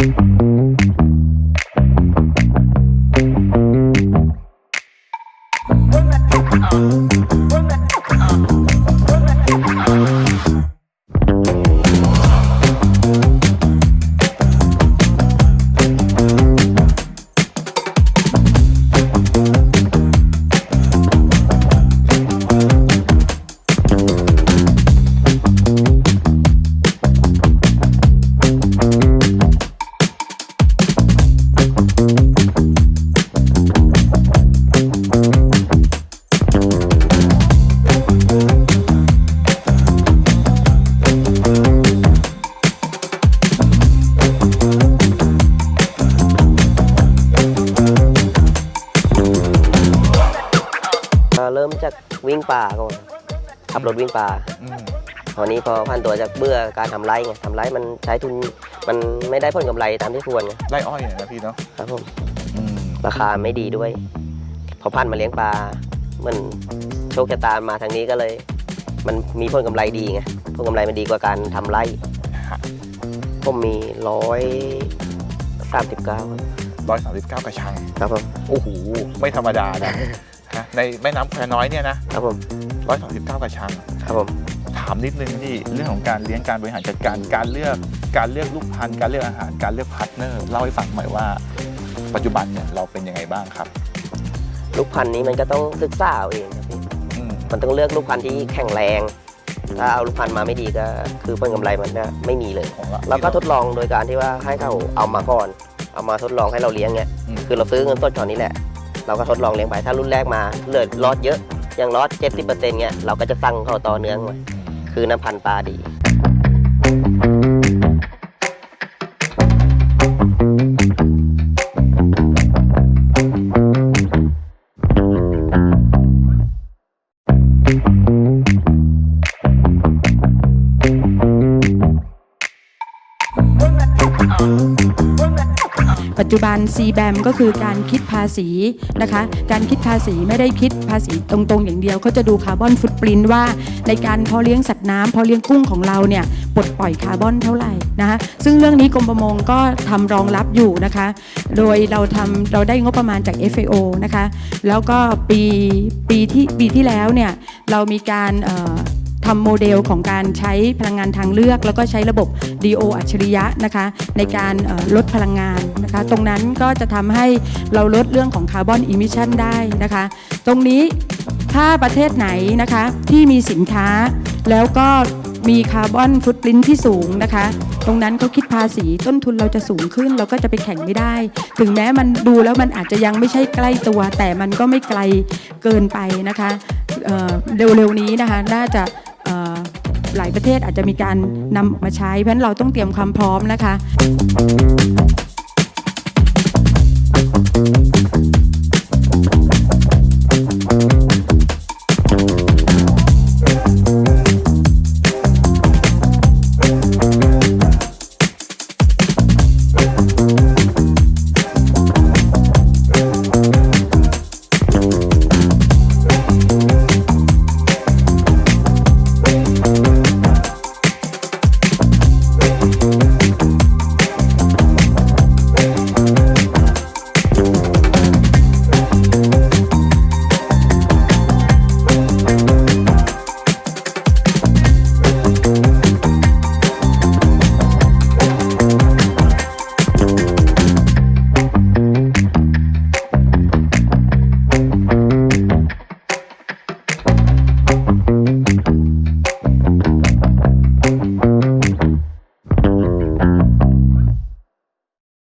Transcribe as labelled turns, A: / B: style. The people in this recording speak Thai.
A: ก็ ริ่มจากวิ่งป่าก่อนขับรถวิ่งป่า
B: อืม
A: ตอนนี้พอพันตัวจากเบื่อการทำไรไงทำไรมันใช้ทุนมันไม่ได้ผลกำไรตามที่ควรไง
B: ไร่อ้อยเนี่ยนะพี่เนาะ
A: ครับผม
B: อืม
A: ราคาไม่ดีด้วย พอพันมาเลี้ยงปลาเหมันโชคชะตามาทางนี้ก็เลย มันมีผลกำไรดีไงผลกำไรมันดีกว่าการทำไร
B: ฮะ
A: ผมมีร้อยสามสิบเก้า
B: ร้อยสามสิบเก้ากระชัง
A: ครับผม
B: โอ้โห ไม่ธรรมดานะ ฮะในแม่น้ำแควน้อยเนี่ยนะครับ
A: ผม
B: ร้อยสามสิบเก้ากระชัง
A: ครับผม
B: ถามนิดนึงพี่เรื่องของการเลี้ยงการบริหารจัดการการเลือกการเลือกลูกพันธุ์การเลือกอาหารการเลือกพาร์ทเนอร์เล่าให้ฟังหน่อยว่า ปัจจุบันเนี่ยเราเป็นยังไงบ้างครับ
A: ลูกพันธุ์นี้มันก็ต้องศึกษาเอาเองครับพี่
B: อืม
A: มันต้องเลือกลูกพันธุ์ที่แข็งแรง ถ้าเอาลูกพันธุ์มาไม่ดีก็ คือผลกำไรมันจะไม่มีเลย
B: ของเรา
A: เราก็ทดลองโดยการที่ว่าให้เขาเอามาก่อน เอามาทดลองให้เราเลี้ยงเนี่ย
B: อืม
A: คือเราซื้อเงินต้นก่อนนี้แหละ เราก็ทดลองเลี้ยงไปถ้ารุ่นแรกมาเลือรอดเยอะอย่างลอด70%เนี่ยเราก็จะสั่งเขาต่อเนื่องไว้คือน้ำพันธุ์ปลาดี
C: ปัจจุบัน CBAM ก็คือการคิดภาษีนะคะ การคิดภาษีไม่ได้คิดภาษีตรงๆ อย่างเดียวเขาจะดูคาร์บอนฟุตปรินว่า ในการเพาะเลี้ยงสัตว์น้ำเพาะเลี้ยงกุ้งของเราเนี่ยปลดปล่อยคาร์บอนเท่าไหร่นะคะซึ่งเรื่องนี้กรมประมงก็ทำรองรับอยู่นะคะ โดยเราทำเราได้งบประมาณจาก FAO นะคะแล้วก็ปีปีที่ปีที่แล้วเนี่ยเรามีการทำโมเดลของการใช้พลังงานทางเลือก แล้วก็ใช้ระบบ DO อัจฉริยะนะคะในการลดพลังงานนะคะตรงนั้นก็จะทำให้เราลดเรื่องของคาร์บอนอิมิชันได้นะคะตรงนี้ถ้าประเทศไหนนะคะที่มีสินค้าแล้วก็มีคาร์บอนฟุตปรินที่สูงนะคะ ตรงนั้นเขาคิดภาษีต้นทุนเราจะสูงขึ้น เราก็จะไปแข่งไม่ได้ ถึงแม้มันดูแล้วมันอาจจะยังไม่ใช่ใกล้ตัว แต่มันก็ไม่ไกลเกินไปนะคะเเร็วๆนี้นะคะ น่าจะ หลายประเทศอาจจะมีการนำมาใช้ เพราะฉะนั้นเราต้องเตรียมความพร้อมนะคะ